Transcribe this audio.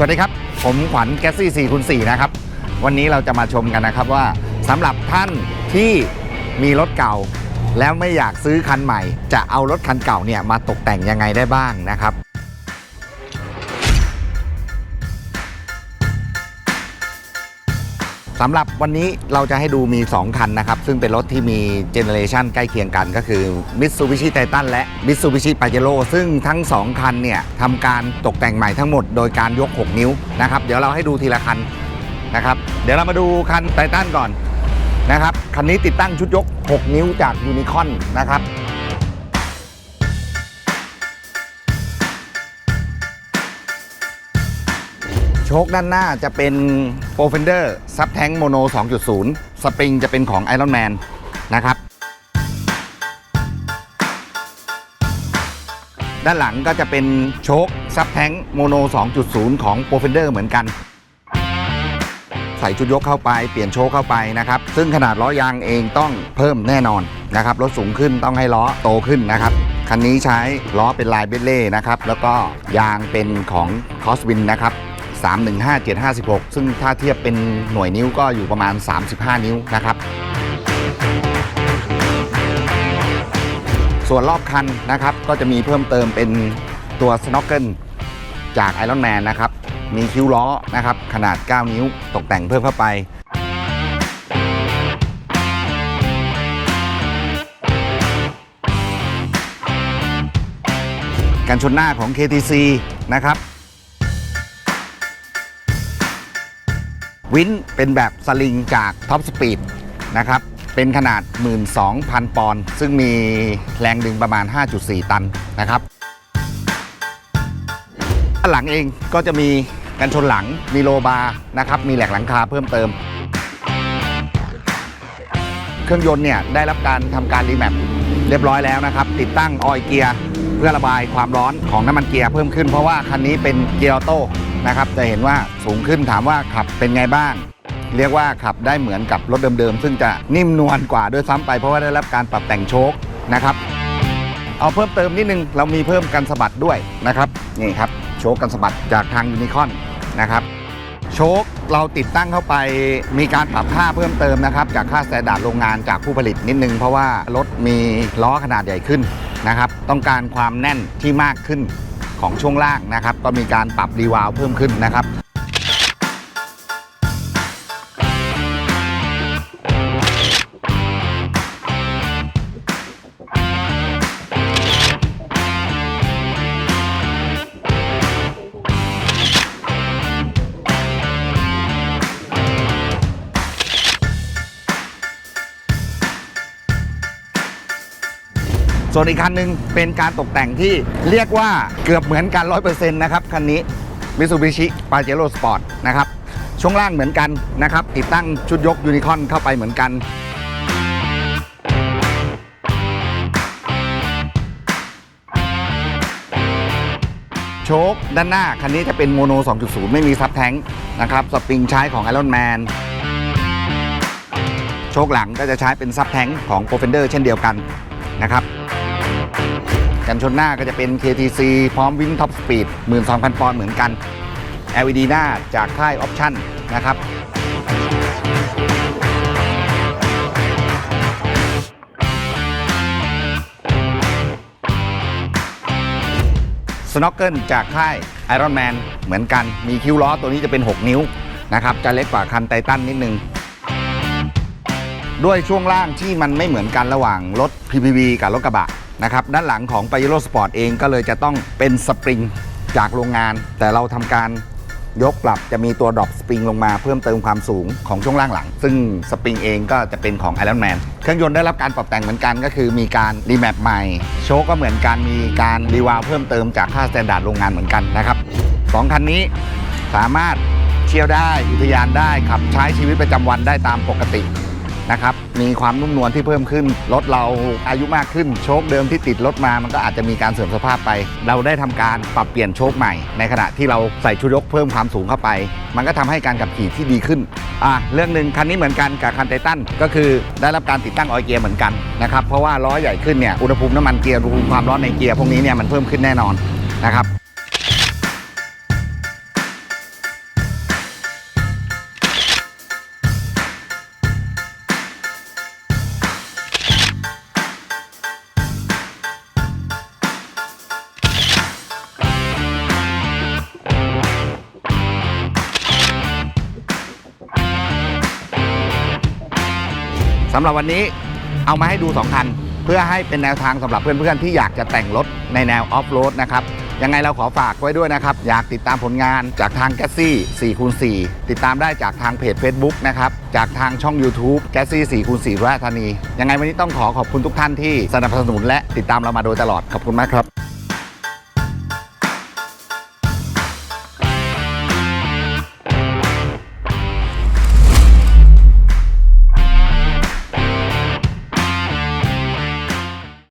สวัสดีครับ ผมขวัญแก๊สซี่4คูณ4นะครับ วันนี้เราจะมาชมกันนะครับว่าสำหรับท่านที่มีรถเก่า แล้วไม่อยากซื้อคันใหม่ จะเอารถคันเก่าเนี่ยมาตกแต่งยังไงได้บ้างนะครับ สำหรับวันนี้เราจะให้ดูมี 2 คันนะครับ ซึ่งเป็นรถที่มีเจเนอเรชันใกล้เคียงกันก็คือ Mitsubishi Titan และ Mitsubishi Pajero ซึ่งทั้ง 2 คันเนี่ยทำการตกแต่งใหม่ทั้งหมดโดยการยก 6 นิ้วนะครับ เดี๋ยวเราให้ดูทีละคันนะครับ เดี๋ยวเรามาดูคันไททันก่อนนะครับ คันนี้ติดตั้งชุดยก 6 นิ้วจากยูนิคอนนะครับ ชคด้านหน้าจะเป็น p r o f e n d e r Sub Tank Mono 2.0 สปริงจะเป็นของ Iron Man นะครับ ด้านหลังก็จะเป็นโชค Sub Tank Mono 2.0 ของ p r o f e n d e r เหมือนกัน ใส่ชุดยกเข้าไปเปลี่ยนโชคเข้าไปนะครับ ซึ่งขนาดล้อยางเองต้องเพิ่มแน่นอนนะครับรถสูงขึ้นต้องให้ล้อโตขึ้นนะครับคันนี้ใช้ล้อเป็นลายเบลเล่นะครับ แล้วก็ยางเป็นของ Coswin นะครับ 315 756 ซึ่งถ้าเทียบเป็นหน่วยนิ้วก็อยู่ประมาณ 35 นิ้วนะครับ ส่วนรอบคันนะครับก็จะมีเพิ่มเติมเป็นตัว s n o c k e l จาก Iron Man นะครับ มีคิ้วล้อนะครับ ขนาด 9 นิ้วตกแต่งเพิ่มเข้าไปกันชนหน้าของ KTC นะครับ วินเป็นแบบสลิงจากท็อปสปีดนะครับเป็นขนาด 12,000 ปอนด์ซึ่งมีแรงดึงประมาณ 5.4 ตันนะครับด้านหลังเองก็จะมีกันชนหลังมีโลบาร์นะครับมีแหลกหลังคาเพิ่มเติม เครื่องยนต์เนี่ยได้รับการทำการรีแมปเรียบร้อยแล้วนะครับ ติดตั้งออยเกียร์เพื่อระบายความร้อนของน้ำมันเกียร์เพิ่มขึ้นเพราะว่าคันนี้เป็นเกียร์ออโต้ นะครับ จะเห็นว่าสูงขึ้นถามว่าขับเป็นไงบ้าง เรียกว่าขับได้เหมือนกับรถเดิมๆ ซึ่งจะนิ่มนวลกว่าด้วยซ้ำไปเพราะว่าได้รับการปรับแต่งโชคนะครับ เอาเพิ่มเติมนิดนึง เรามีเพิ่มกันสะบัดด้วยนะครับนี่ครับโชคกันสะบัดจากทางยูนิคอนนะครับโชคเราติดตั้งเข้าไปมีการปรับค่าเพิ่มเติมนะครับ จากค่าสแตนดาร์ดโรงงานจากผู้ผลิตนิดนึง เพราะว่ารถมีล้อขนาดใหญ่ขึ้นนะครับ ต้องการความแน่นที่มากขึ้น ของช่วงล่างนะครับ ก็มีการปรับรีวาล์วเพิ่มขึ้นนะครับ ส่วนอีกคันหนึ่งเป็นการตกแต่งที่เรียกว่าเกือบเหมือนกัน 100%นะครับ คันนี้ Mitsubishi Pajero Sport นะครับ ช่วงล่างเหมือนกันนะครับ ติดตั้งชุดยกยูนิคอนเข้าไปเหมือนกันโชคด้านหน้า คันนี้จะเป็นโมโน 2.0 ไม่มีซับแท้งนะครับ สปริงใช้ของ Iron Man โชคหลังก็จะใช้เป็นซับแท้งของ p r o f e n d e r เช่นเดียวกันนะครับ กันชนหน้าก็จะเป็น KTC พร้อมวิ่งท็อปสปีด12,000 ปอนด์เหมือนกัน LED หน้าจากค่ายออปชั่นนะครับสโน k เกิลจากค่าย Iron Man เหมือนกัน มีคิ้วล้อตัวนี้จะเป็น 6 นิ้วนะครับ จะเล็กกว่าคันไททันนิดนึง ด้วยช่วงล่างที่มันไม่เหมือนกันระหว่างรถ PPV กับรถกระบะ นะครับด้านหลังของ p a j e r o Sport เองก็เลยจะต้องเป็นสปริงจากโรงงาน แต่เราทำการยกปรับจะมีตัวดรอปสปริงลงมาเพิ่มเติมความสูงของช่วงล่างหลัง ซึ่งสปริงเองก็จะเป็นของ Iron Man เครื่องยนต์ได้รับการปรับแต่งเหมือนกัน ก็คือมีการรีแมปใหม่ โชคก็เหมือนกันมีการรีวาลเพิ่มเติมจากค่าสแตนดาร์ดโรงงานเหมือนกันนะครับสองคันนี้สามารถเที่ยวได้อุทยานได้ขับใช้ชีวิตประจำวันได้ตามปกติ นะครับ มีความนุ่มนวลที่เพิ่มขึ้น รถเราอายุมากขึ้น โชคเดิมที่ติดรถมา มันก็อาจจะมีการเสื่อมสภาพไป เราได้ทำการปรับเปลี่ยนโชคใหม่ ในขณะที่เราใส่ชุดยกเพิ่มความสูงเข้าไป มันก็ทำให้การขับขี่ที่ดีขึ้น อะเรื่องหนึ่งคันนี้เหมือนกันกับคันไททันก็คือได้รับการติดตั้งออยเกียร์เหมือนกันนะครับ เพราะว่าล้อใหญ่ขึ้นเนี่ย อุณหภูมิน้ำมันเกียร์ อุณหภูมิความร้อนในเกียร์พวกนี้เนี่ยมันเพิ่มขึ้นแน่นอนนะครับ สำหรับวันนี้เอามาให้ดู 2 คัน เพื่อให้เป็นแนวทางสำหรับเพื่อนๆที่อยากจะแต่งรถในแนวออฟโรดนะครับยังไงเราขอฝากไว้ด้วยนะครับ อยากติดตามผลงานจากทางแกซี่4คูณ4ติดตามได้จากทางเพจ Facebook นะครับ จากทางช่อง YouTube แกซี่4คูณ4ราชธานี ยังไงวันนี้ต้องขอขอบคุณทุกท่านที่สนับสนุนและติดตามเรามาโดยตลอด ขอบคุณมากครับ